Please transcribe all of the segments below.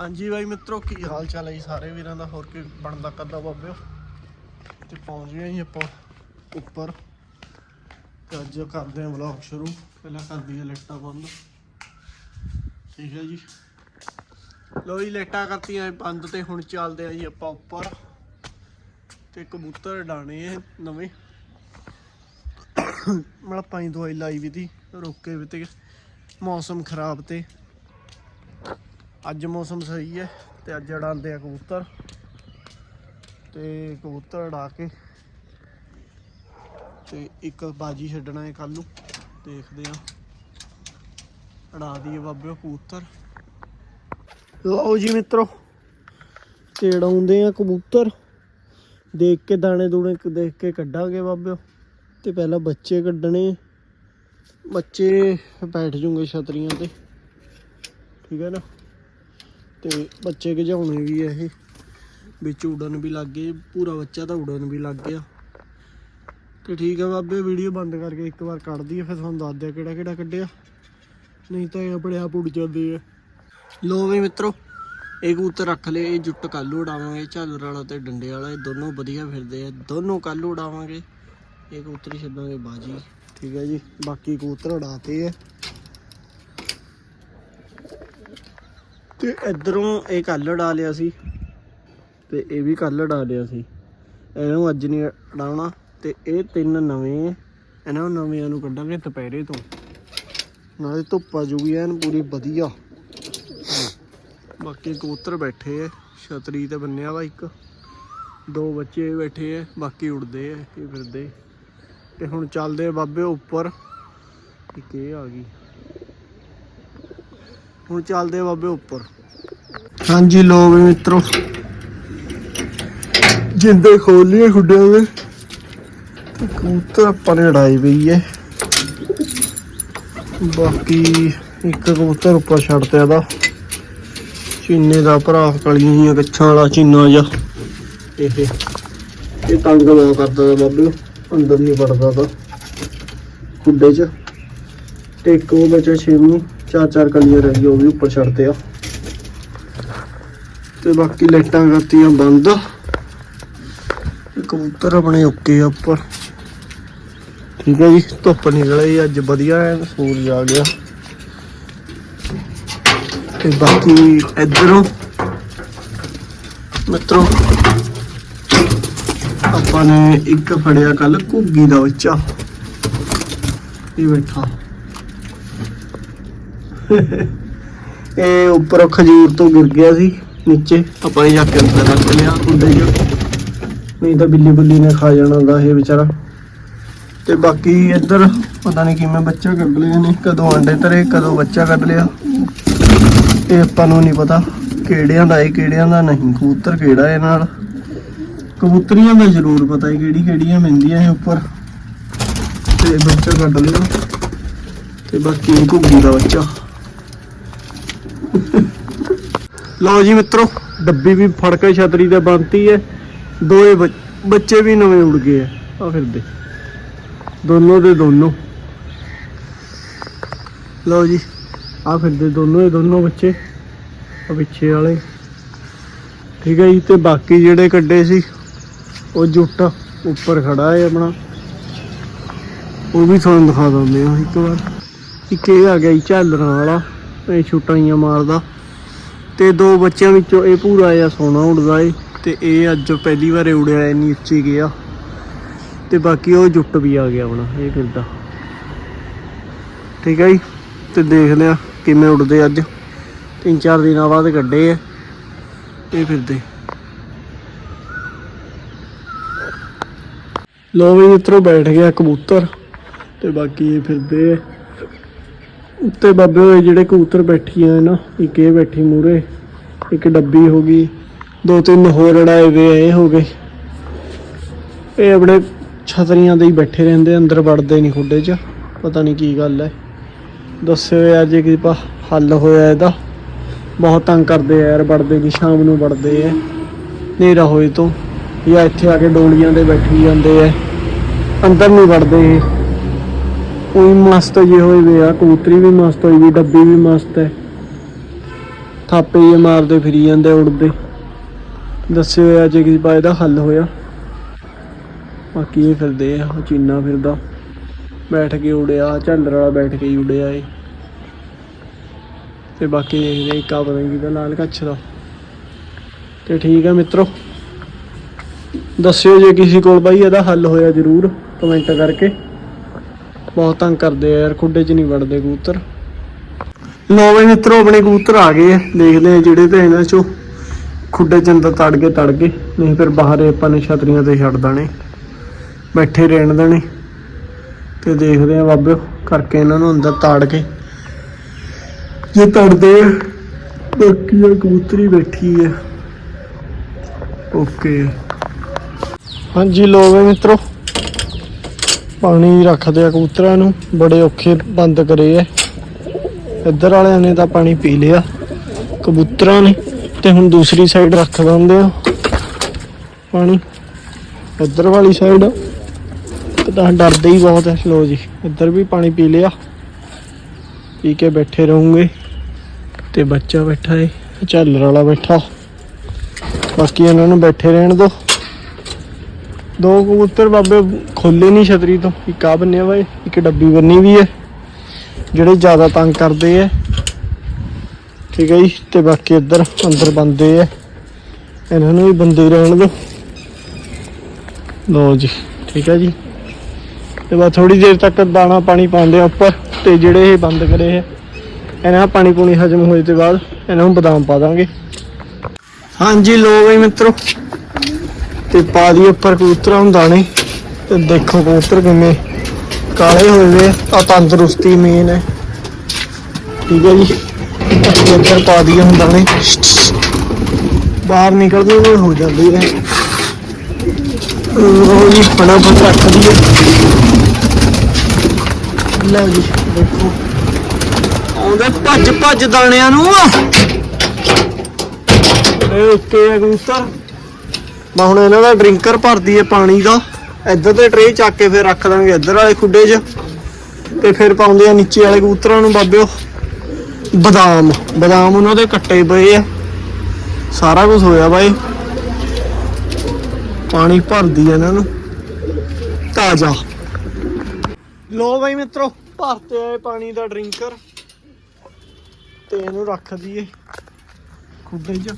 ਹਾਂਜੀ ਬਾਈ ਮਿੱਤਰੋ, ਕੀ ਹਾਲ ਚਾਲ ਹੈ ਜੀ ਸਾਰੇ ਵੀਰਾਂ ਦਾ? ਹੋਰ ਕੀ ਬਣਦਾ ਕਰਦਾ ਬਾਬੇ ਤੇ ਪਹੁੰਚ ਗਏ ਜੀ ਆਪਾਂ ਉੱਪਰ। ਤੇ ਅੱਜ ਕਰਦੇ ਹਾਂ ਵਲੌਗ ਸ਼ੁਰੂ। ਪਹਿਲਾਂ ਕਰਦੀ ਹੈ ਲੈਟਾਂ ਬੰਦ। ਠੀਕ ਹੈ ਜੀ। ਲੋ ਜੀ, ਲੈਟਾਂ ਕਰਤੀਆਂ ਬੰਦ ਤੇ ਹੁਣ ਚੱਲਦੇ ਆ ਜੀ ਆਪਾਂ ਉੱਪਰ। ਤੇ ਕਬੂਤਰ ਡਾਣੇ ਆ ਨਵੇਂ। ਮਤਲਬ ਪਾਣੀ ਦਵਾਈ ਲਾਈ ਵੀ ਤੀ, ਰੋਕੇ ਵੀ ਤੇ ਮੌਸਮ ਖਰਾਬ ਤੇ। ਅੱਜ ਮੌਸਮ ਸਹੀ ਹੈ ਤੇ ਅੱਜ ਉਡਾਉਂਦੇ ਆ ਕਬੂਤਰ। ਤੇ ਕਬੂਤਰ ਉਡਾ ਕੇ ਤੇ ਇੱਕ ਬਾਜੀ ਛੱਡਣਾ ਹੈ ਕੱਲ ਨੂੰ। ਦੇਖਦੇ ਆ ਉਡਾ ਦਈਏ ਬਾਬੇ ਕਬੂਤਰ। ਲਓ ਜੀ ਮਿੱਤਰੋ ਤੇ ਉਡਾਉਂਦੇ ਆ ਕਬੂਤਰ। ਦੇਖ ਕੇ ਦਾਣੇ ਦੂਣੇ ਦੇਖ ਕੇ ਕੱਢਾਂਗੇ ਬਾਬਿਓ ਤੇ ਪਹਿਲਾਂ ਬੱਚੇ ਕੱਢਣੇ ਬੱਚੇ ਬੈਠ ਜੂਗੇ ਛਤਰੀਆਂ ਤੇ। ਠੀਕ ਹੈ ਨਾ? ਤੇ ਬੱਚੇ ਗਜਾਉਣੇ ਵੀ ਆ ਇਹ। ਵਿੱਚ ਉਡਣ ਵੀ ਲੱਗ ਗਏ, ਪੂਰਾ ਬੱਚਾ ਤਾਂ ਉਡਣ ਵੀ ਲੱਗ ਗਿਆ। ਤੇ ਠੀਕ ਹੈ ਬਾਬੇ, ਵੀਡੀਓ ਬੰਦ ਕਰਕੇ ਇੱਕ ਵਾਰ ਕੱਢ ਦਈਏ, ਫਿਰ ਤੁਹਾਨੂੰ ਦੱਸ ਦਿਆ ਕਿਹੜਾ ਕਿਹੜਾ ਕੱਢਿਆ। ਨਹੀਂ ਤਾਂ ਇਹ ਆਪਣੇ ਆਪ ਉੱਡ ਜਾਂਦੇ ਆ। ਲੋ ਵੀ ਮਿੱਤਰੋ, ਇਹ ਕਬੂਤਰ ਰੱਖ ਲਏ, ਇਹ ਜੁੱਟ ਕੱਲੂ ਉਡਾਵਾਂਗੇ, ਝਾਲਰ ਵਾਲਾ ਤੇ ਡੰਡੇ ਵਾਲਾ, ਇਹ ਦੋਨੋਂ ਵਧੀਆ ਫਿਰਦੇ ਆ। ਦੋਨੋਂ ਕੱਲੂ ਉਡਾਵਾਂਗੇ। ਇਹ ਕਬੂਤਰ ਛੱਡਾਂਗੇ ਬਾਜੀ। ਠੀਕ ਹੈ ਜੀ, ਬਾਕੀ ਕਬੂਤਰ ਉਡਾਤੇ ਆ। ਤੇ ਇਧਰੋਂ ਇਹ ਕੱਲ ਉਡਾ ਲਿਆ ਸੀ ਤੇ ਇਹ ਵੀ ਕੱਲ ਉਡਾ ਲਿਆ ਸੀ। ਇਹਨੂੰ ਅੱਜ ਨਹੀਂ ਉਡਾਉਣਾ ਤੇ ਇਹ ਤਿੰਨ ਨਵੇਂ ਇਹਨਾਂ ਨਵਿਆਂ ਨੂੰ ਕੱਢਾਂਗੇ ਦੁਪਹਿਰੇ ਤੋਂ। ਨਾਲੇ ਧੁੱਪ ਆ ਜੂਗੀ, ਐਨ ਪੂਰੀ ਵਧੀਆ। ਬਾਕੀ ਕਬੂਤਰ ਬੈਠੇ ਐ ਛਤਰੀ ਤੇ ਬੰਨਿਆ ਵਾ ਇੱਕ। ਦੋ ਬੱਚੇ ਬੈਠੇ ਐ ਬਾਕੀ ਉੜਦੇ ਐ ਇਹ ਫਿਰਦੇ। ਤੇ ਹੁਣ ਚੱਲਦੇ ਬਾਬੇ ਉੱਪਰ। ਇੱਕ ਇਹ ਆ ਗਈ। ਹੁਣ ਚੱਲਦੇ ਬਾਬੇ ਉੱਪਰ। ਹਾਂਜੀ ਲੋ ਵੀ ਮਿੱਤਰੋ। ਜਿੰਦੇ ਖੋਲੀਏ ਖੁੱਡਿਆਂ ਦੇ। ਤੇ ਕਬੂਤਰ ਆਪਾਂ ਨੇ ਉਡਾਈ ਪਈ ਹੈ ਬਾਕੀ ਇੱਕ ਕਬੂਤਰ ਉੱਪਰ ਛੱਡਤੇ ਇਹਦਾ। ਚੀਨੇ ਦਾ ਭਰਾ ਕਲੀਆਂ ਜੀਆਂ ਕੱਛਾਂ ਵਾਲਾ ਚੀਨਾ ਜਿਹਾ। ਇਹ ਇਹ ਤੰਗ ਨਾ ਕਰਦਾ ਬਾਬੇ ਅੰਦਰ ਨਹੀਂ ਵੜਦਾ ਤਾਂ ਖੁੱਡੇ 'ਚ। ਤੇ ਇੱਕ ਉਹ ਬਚਾ ਛੇਵੀਂ। ਚਾਰ ਚਾਰ ਕਲੀਆਂ ਰਹਿ ਗਈ ਉਹ ਵੀ ਉੱਪਰ ਛੱਡਦੇ ਆ। ਤੇ ਬਾਕੀ ਲਾਈਟਾਂ ਕਰਤੀਆਂ ਬੰਦ। ਕਬੂਤਰ ਆਪਣੇ ਓਕੇ ਆ ਉੱਪਰ। ਠੀਕ ਹੈ ਜੀ, ਧੁੱਪ ਨਿਕਲ ਆਈ, ਅੱਜ ਵਧੀਆ ਹੈ ਸੂਰਜ ਆ ਗਿਆ। ਤੇ ਬਾਕੀ ਇਧਰੋਂ, ਮਿੱਤਰੋ, ਆਪਾਂ ਨੇ ਇੱਕ ਫੜਿਆ ਕੱਲ ਘੁੱਗੀ ਦਾ ਬੱਚਾ। ਇਹ ਬੈਠਾ। ਇਹ ਉੱਪਰ ਖਜੂਰ ਤੋਂ ਗਿਰ ਗਿਆ ਸੀ, ਨੀਚੇ। ਆਪਾਂ ਇਹ ਜਾ ਕੇ ਅੰਦਰ ਰੱਖ ਲਿਆ ਕੁੰਡੇ 'ਚ। ਨਹੀਂ ਤਾਂ ਬਿੱਲੀ ਬੁੱਲੀ ਨੇ ਖਾ ਜਾਣਾ ਦਾ ਇਹ ਵਿਚਾਰਾ। ਤੇ ਬਾਕੀ ਇੱਧਰ ਪਤਾ ਨਹੀਂ ਕਿਵੇਂ ਬੱਚਾ ਕੱਢ ਲਿਆ ਨੇ, ਕਦੋਂ ਆਂਡੇ ਧਰੇ, ਕਦੋਂ ਬੱਚਾ ਕੱਢ ਲਿਆ। ਇਹ ਆਪਾਂ ਨੂੰ ਨਹੀਂ ਪਤਾ ਕਿਹੜਿਆਂ ਦਾ ਹੈ ਕਿਹੜਿਆਂ ਦਾ ਨਹੀਂ, ਕਬੂਤਰ ਕਿਹੜਾ ਹੈ ਨਾਲ। ਕਬੂਤਰੀਆਂ ਦਾ ਜ਼ਰੂਰ ਪਤਾ ਹੈ ਕਿਹੜੀ ਕਿਹੜੀਆਂ ਮਿਲਦੀਆਂ ਇਹ ਉੱਪਰ। ਤੇ ਬੱਚਾ ਕੱਢ ਲਿਆ। ਤੇ ਬਾਕੀ ਇਹ ਘੁੱਗੀ ਦਾ ਬੱਚਾ। ਲਓ ਜੀ ਮਿੱਤਰੋ, ਡੱਬੀ ਵੀ ਫੜ ਕੇ ਛਤਰੀ ਤੇ ਬੰਨਤੀ ਹੈ। ਦੋਏ ਬੱਚੇ ਵੀ ਨਵੇਂ ਉੜ ਗਏ ਆ। ਆ ਫਿਰਦੇ ਦੋਨੋਂ ਦੇ ਦੋਨੋਂ। ਲਓ ਜੀ ਆ ਫਿਰਦੇ ਦੋਨੋਂ ਦੇ ਦੋਨੋਂ ਬੱਚੇ ਆ ਪਿੱਛੇ ਵਾਲੇ। ਠੀਕ ਹੈ ਜੀ, ਤੇ ਬਾਕੀ ਜਿਹੜੇ ਕੱਢੇ ਸੀ, ਉਹ ਜੁੱਟ ਉੱਪਰ ਖੜਾ ਹੈ ਆਪਣਾ। ਉਹ ਵੀ ਤੁਹਾਨੂੰ ਦਿਖਾ ਦਿੰਦੇ ਆ ਇੱਕ ਵਾਰ। ਇੱਕ ਇਹ ਆ ਗਿਆ ਜੀ ਝਾਲਰਾਂ ਵਾਲਾ। ਇਹ ਛੁੱਟਾਈਆਂ ਮਾਰਦਾ। ਤੇ ਦੋ ਬੱਚਿਆਂ ਵਿੱਚੋਂ ਇਹ ਪੂਰਾ ਆ ਸੋਨਾ ਉੜਦਾ ਏ, ਤੇ ਇਹ ਅੱਜ ਪਹਿਲੀ ਵਾਰ ਉੜਿਆ ਇੰਨੀ ਉੱਚੀ ਗਿਆ। ਤੇ ਬਾਕੀ ਉਹ ਜੁੱਟ ਵੀ ਆ ਗਿਆ ਆਪਣਾ, ਇਹ ਫਿਰਦਾ। ਠੀਕ ਹੈ ਜੀ? ਤੇ ਦੇਖ ਲਿਆ ਕਿਵੇਂ ਉੜਦੇ ਅੱਜ। ਤਿੰਨ ਚਾਰ ਦਿਨਾਂ ਬਾਅਦ ਕੱਢੇ ਆ, ਇਹ ਫਿਰਦੇ। ਲੋ ਵੀ ਮਿੱਤਰੋ, ਬੈਠ ਗਿਆ ਕਬੂਤਰ, ਤੇ ਬਾਕੀ ਇਹ ਫਿਰਦੇ ਆ। ਉੱਤੇ ਬਾਬੇ ਹੋਏ ਜਿਹੜੇ ਕਬੂਤਰ ਬੈਠੀਆਂ ਨਾ ਇੱਕ ਇਹ ਬੈਠੀ ਮੂਰੇ ਇੱਕ ਡੱਬੀ ਹੋ ਗਈ, ਦੋ ਤਿੰਨ ਹੋਰ ਉਡਾਏ ਵੇ ਇਹ ਹੋ ਗਏ। ਇਹ ਆਪਣੇ ਛਤਰੀਆਂ ਦੇ ਹੀ ਬੈਠੇ ਰਹਿੰਦੇ, ਅੰਦਰ ਵੜਦੇ ਨਹੀਂ ਖੁੱਡੇ 'ਚ, ਪਤਾ ਨਹੀਂ ਕੀ ਗੱਲ ਹੈ ਦੱਸਿਓ ਯਾਰ ਜੇ ਕਿਸੇ ਹੱਲ ਹੋਇਆ ਇਹਦਾ, ਬਹੁਤ ਤੰਗ ਕਰਦੇ ਯਾਰ, ਵੜਦੇ ਨਹੀਂ, ਸ਼ਾਮ ਨੂੰ ਵੜਦੇ ਆ ਹਨੇਰਾ ਹੋਏ ਤੋਂ, ਜਾਂ ਇੱਥੇ ਆ ਕੇ ਡੋਲੀਆਂ ਦੇ ਬੈਠੀ ਜਾਂਦੇ ਆ ਅੰਦਰ ਨਹੀਂ ਵੜਦੇ ਇਹ। ਕੋਈ ਮਸਤ ਜੇ ਹੋਏ ਵੇ ਆ, ਕਬੂਤਰੀ ਵੀ ਮਸਤ ਹੋਈ ਵੀ, ਡੱਬੀ ਵੀ ਮਸਤ ਹੈ ਥਾਪੇ ਜੇ ਮਾਰਦੇ ਫਿਰੀ ਜਾਂਦੇ ਉੜਦੇ। ਦੱਸਿਓ ਅੱਜ ਕਿਸੇ ਬਾਏ ਦਾ ਹੱਲ ਹੋਇਆ। ਬਾਕੀ ਇਹ ਫਿਰਦੇ ਆ ਚੀਨਾ ਫਿਰਦਾ। ਬੈਠ ਕੇ ਉੜਿਆ ਝਾਲਰ ਵਾਲਾ ਬੈਠ ਕੇ ਹੀ ਉੜਿਆ ਏ। ਤੇ ਬਾਕੀ ਦੇਖਦੇ ਇੱਕ ਪਤਾ ਨਹੀਂ ਕਿਹਦਾ ਲਾਲ ਕੱਛ ਦਾ। ਤੇ ਠੀਕ ਹੈ ਮਿੱਤਰੋ। ਦੱਸਿਓ ਜੇ ਕਿਸੇ ਕੋਲ ਬਾਈ ਇਹਦਾ ਹੱਲ ਹੋਇਆ ਜਰੂਰ ਕਮੈਂਟ ਕਰਕੇ। ਬਹੁਤ ਤੰਗ ਕਰਦੇ ਆ ਯਾਰ, ਖੁੱਡੇ 'ਚ ਨਹੀਂ ਵੜਦੇ ਕਬੂਤਰ। ਲੋ ਬਈ ਮਿੱਤਰੋ, ਆਪਣੇ ਕਬੂਤਰ ਆ ਗਏ ਆ, ਦੇਖਦੇ ਆ ਜਿਹੜੇ ਤੇ ਇਹਨਾਂ 'ਚੋਂ ਖੁੱਡੇ 'ਚ ਅੰਦਰ ਤੜ ਕੇ ਤੜ ਗਏ, ਨਹੀਂ ਫਿਰ ਬਾਹਰ ਆਪਾਂ ਨੇ ਛਤਰੀਆਂ ਤੇ ਛੱਡ ਦੇਣੇ, ਬੈਠੇ ਰਹਿਣ ਦੇਣੇ, ਤੇ ਦੇਖਦੇ ਆ ਬਾਬਿਓ ਕਰਕੇ ਇਹਨਾਂ ਨੂੰ ਅੰਦਰ ਤਾੜ ਕੇ। ਜੇ ਤੜਦੇ ਆ, ਬਾਕੀ ਆ ਕਬੂਤਰੀ ਬੈਠੀ ਆ। ਓਕੇ। ਹਾਂਜੀ ਲੋਵੇ ਮਿੱਤਰੋ ਪਾਣੀ ਰੱਖਦੇ ਆ ਕਬੂਤਰਾਂ ਨੂੰ, ਬੜੇ ਔਖੇ ਬੰਦ ਕਰੇ ਐ ਇੱਧਰ ਵਾਲਿਆਂ ਨੇ ਤਾਂ ਪਾਣੀ ਪੀ ਲਿਆ, ਕਬੂਤਰਾਂ ਨੇ। ਤੇ ਹੁਣ ਦੂਸਰੀ ਸਾਈਡ ਰੱਖ ਦਿੰਦੇ ਆ ਪਾਣੀ। ਇੱਧਰ ਵਾਲੀ ਸਾਈਡ ਤਾਂ ਡਰਦੇ ਹੀ ਬਹੁਤ ਐ ਲੋ ਜੀ, ਇੱਧਰ ਵੀ ਪਾਣੀ ਪੀ ਲਿਆ। ਪੀ ਕੇ ਬੈਠੇ ਰਹੋਗੇ। ਤੇ ਬੱਚਾ ਬੈਠਾ ਏ, ਝੱਲਰ ਵਾਲਾ ਬੈਠਾ। ਬਾਕੀ ਇਹਨਾਂ ਨੂੰ ਬੈਠੇ ਰਹਿਣ ਦਿਓ। ਦੋ ਕਬੂਤਰ ਬਾਬੇ ਖੋਲੇ ਨਹੀਂ ਛਤਰੀ ਤੋਂ, ਇੱਕ ਆ ਬੰਨਿਆ ਵਾ ਇੱਕ ਡੱਬੀ ਬੰਨੀ ਵੀ ਹੈ, ਜਿਹੜੇ ਜ਼ਿਆਦਾ ਤੰਗ ਕਰਦੇ ਐ ਠੀਕ ਹੈ ਜੀ, ਤੇ ਬਾਕੀ ਇੱਧਰ ਅੰਦਰ ਬੰਦੇ ਐ ਇਹਨਾਂ ਨੂੰ ਵੀ ਬੰਦੇ ਹੀ ਰਹਿਣ ਦੋ ਲੋ ਜੀ, ਠੀਕ ਹੈ ਜੀ। ਤੇ ਬਸ ਥੋੜੀ ਦੇਰ ਤੱਕ ਦਾਣਾ ਪਾਣੀ ਪਾਉਂਦੇ ਆ ਉੱਪਰ ਤੇ ਜਿਹੜੇ ਇਹ ਬੰਦ ਕਰੇ ਹੈ ਇਹਨਾਂ ਪਾਣੀ ਪੂਣੀ ਹਜਮ ਹੋਏ ਤੇ ਬਾਅਦ ਇਹਨਾਂ ਨੂੰ ਬਦਾਮ ਪਾ ਦਾਂਗੇ। ਹਾਂਜੀ ਲੋ ਬਈ ਮਿੱਤਰੋ। ਤੇ ਪਾ ਦੀ ਉੱਪਰ ਕਬੂਤਰਾਂ ਨੂੰ ਦਾਣੇ। ਤੇ ਦੇਖੋ ਕਬੂਤਰ ਕਿਵੇਂ ਕਾਲੇ ਹੋਏ ਵੇ ਆ। ਤੰਦਰੁਸਤੀ ਮੇਨ ਹੈ। ਠੀਕ ਹੈ ਜੀ। ਅਸੀਂ ਪਾ ਦਈਏ ਹੁਣ ਦਾਣੇ। ਬਾਹਰ ਨਿਕਲਦੇ ਹੋਏ ਹੋ ਜਾਂਦੀ ਹੈ ਉਹ ਜੀ, ਫਟਾਫਟ ਰੱਖ ਦਈਏ। ਲਓ ਜੀ, ਦੇਖੋ। ਆਉਂਦੇ ਭੱਜ ਭੱਜ ਦਾਣਿਆਂ ਨੂੰ। ਇਹ ਉੱਤੇ ਕਬੂਤਰ। ਮੈਂ ਹੁਣ ਇਹਨਾਂ ਦਾ ਡਰਿੰਕਰ ਭਰਦੀ ਹੈ ਪਾਣੀ ਦਾ। ਇੱਧਰ ਤੇ ਟਰੇ ਚੱਕ ਕੇ ਫਿਰ ਰੱਖ ਦਾਂਗੇ ਇੱਧਰ ਵਾਲੇ ਖੁੱਡੇ 'ਚ। ਤੇ ਫਿਰ ਪਾਉਂਦੇ ਆ ਨੀਚੇ ਵਾਲੇ ਕਬੂਤਰਾਂ ਨੂੰ ਬਾਬਿਓ। ਬਦਾਮ। ਬਦਾਮ ਉਹਨਾਂ ਦੇ ਕੱਟੇ ਪਏ ਆ। ਸਾਰਾ ਕੁਝ ਹੋਇਆ ਬਾਈ। ਪਾਣੀ ਭਰਦੀ ਆ ਇਹਨਾਂ ਨੂੰ। ਤਾਜ਼ਾ। ਲੋ ਬਾਈ ਮਿੱਤਰੋ, ਭਰਤੇ ਆਏ ਪਾਣੀ ਦਾ ਡਰਿੰਕਰ। ਤੇ ਇਹਨੂੰ ਰੱਖ ਦਈਏ ਖੁੱਡੇ 'ਚ।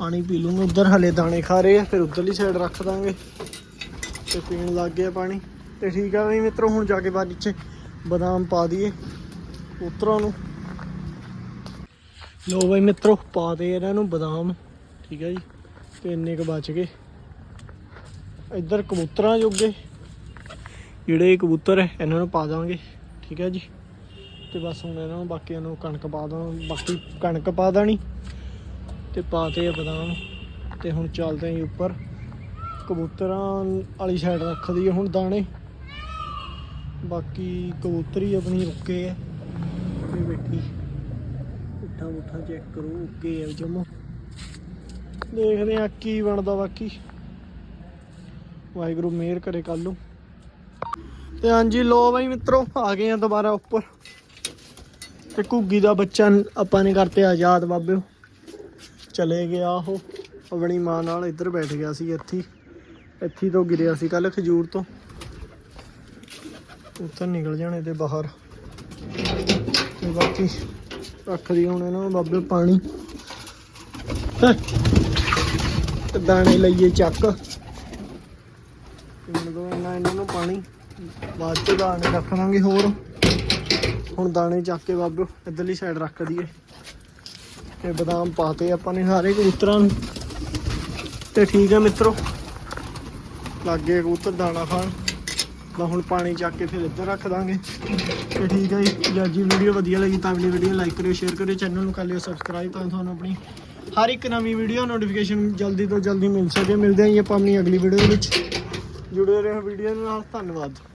ਪਾਣੀ ਪੀ ਲੂੰਗਾ। ਉਧਰ ਹਲੇ ਦਾਣੇ ਖਾ ਰਹੇ ਆ, ਫਿਰ ਉਧਰਲੀ ਸਾਈਡ ਰੱਖ ਦਾਂਗੇ। ਤੇ ਪੀਣ ਲੱਗ ਗਿਆ ਪਾਣੀ। ਤੇ ਠੀਕ ਆ ਵੀ ਮਿੱਤਰੋ, ਹੁਣ ਜਾ ਕੇ ਬਾਅਦ ਵਿੱਚ ਬਦਾਮ ਪਾ ਦਈਏ ਉਤਰਾਂ ਨੂੰ। ਲੋ ਬਈ ਮਿੱਤਰੋ, ਪਾ ਦੇ ਇਹਨਾਂ ਨੂੰ ਬਦਾਮ। ਠੀਕ ਹੈ ਜੀ। ਤੇ ਇੰਨੇ ਕ ਬਚ ਗਏ। ਇੱਧਰ ਕਬੂਤਰਾਂ ਜੋਗੇ ਜਿਹੜੇ ਕਬੂਤਰ ਹੈ ਇਹਨਾਂ ਨੂੰ ਪਾ ਦਾਂਗੇ। ਠੀਕ ਹੈ ਜੀ। ਤੇ ਬਸ ਹੁਣ ਇਹਨਾਂ ਨੂੰ ਬਾਕੀਆਂ ਨੂੰ ਕਣਕ ਪਾ ਦਾਂ, ਬਾਕੀ ਕਣਕ ਪਾ ਦੇਣੀ। ਤੇ ਪਾਤੇ ਆ ਬਦਾਮ, ਤੇ ਹੁਣ ਚੱਲਦੇ ਆਂ ਜੀ ਉੱਪਰ। ਕਬੂਤਰਾਂ ਵਾਲੀ ਸਾਈਡ ਰੱਖ ਦਈਏ ਹੁਣ ਦਾਣੇ। ਬਾਕੀ ਕਬੂਤਰੀ ਆਪਣੀ ਰੁਕੇ ਐ ਇਹ ਬੈਠੀ। ਉੱਠਾ ਉੱਠਾ ਚੈੱਕ ਕਰੋ ਓਕੇ ਐ ਜਮਾ। ਦੇਖਦੇ ਆ ਕੀ ਬਣਦਾ ਬਾਕੀ। ਵਾਹਿਗੁਰੂ ਮਿਹਰ ਕਰੇ ਕੱਲ ਨੂੰ। ਤੇ ਹਾਂਜੀ ਲੋ ਬਾਈ ਮਿੱਤਰੋ, ਆ ਗਏ ਆ ਦੁਬਾਰਾ ਉੱਪਰ। ਤੇ ਘੁੱਗੀ ਦਾ ਬੱਚਾ ਆਪਾਂ ਨੇ ਕਰਤੇ ਆਜ਼ਾਦ ਬਾਬਿਓ ਚਲੇ ਗਿਆ ਉਹ। ਆਪਣੀ ਮਾਂ ਨਾਲ ਇੱਧਰ ਬੈਠ ਗਿਆ ਸੀ ਇੱਥੇ ਇੱਥੇ ਤੋਂ ਗਿਰਿਆ ਸੀ ਕੱਲ ਖਜੂਰ ਤੋਂ। ਉੱਤਰ ਨਿਕਲ ਜਾਣੇ ਤੇ ਬਾਹਰ। ਤੇ ਬਾਕੀ ਰੱਖਦੀ ਹੁਣ ਇਹਨਾਂ ਨੂੰ ਬਾਬੇ ਪਾਣੀ। ਤੇ ਦਾਣੇ ਲਈਏ ਚੱਕ। ਪੀਣ ਦੋ ਇਹਨਾਂ ਇਹਨਾਂ ਨੂੰ ਪਾਣੀ। ਬਾਅਦ ਚ ਦਾਣੇ ਰੱਖ ਲਾਂਗੇ ਹੋਰ। ਹੁਣ ਦਾਣੇ ਚੱਕ ਕੇ ਬਾਬੇ ਇੱਧਰਲੀ ਸਾਈਡ ਰੱਖ ਦਈਏ। ਤੇ ਬਦਾਮ ਪਾਤੇ ਆਪਾਂ ਨੇ ਸਾਰੇ ਕਬੂਤਰਾਂ ਨੂੰ। ਤੇ ਠੀਕ ਹੈ ਮਿੱਤਰੋ। ਲੱਗੇ ਕਬੂਤਰ ਦਾਣਾ ਖਾਣ। ਤਾਂ ਹੁਣ ਪਾਣੀ ਚੱਕ ਕੇ ਫਿਰ ਇੱਧਰ ਰੱਖ ਦਾਂਗੇ। ਤੇ ਠੀਕ ਹੈ ਜੀ ਅੱਜ ਦੀ ਵੀਡੀਓ ਵਧੀਆ ਲੱਗੀ ਤਾਂ ਅਗਲੀ ਵੀਡੀਓ ਲਾਈਕ ਕਰਿਓ, ਸ਼ੇਅਰ ਕਰਿਓ, ਚੈਨਲ ਨੂੰ ਕਰ ਲਿਓ ਸਬਸਕ੍ਰਾਈਬ ਤਾਂ ਤੁਹਾਨੂੰ ਆਪਣੀ ਹਰ ਇੱਕ ਨਵੀਂ ਵੀਡੀਓ ਨੋਟੀਫਿਕੇਸ਼ਨ ਜਲਦੀ ਤੋਂ ਜਲਦੀ ਮਿਲ ਸਕੇ। ਮਿਲਦੇ ਹਾਂ ਜੀ ਆਪਾਂ ਆਪਣੀ ਅਗਲੀ ਵੀਡੀਓ ਦੇ ਵਿੱਚ। ਜੁੜੇ ਰਹੋ ਵੀਡੀਓ ਨਾਲ। ਧੰਨਵਾਦ।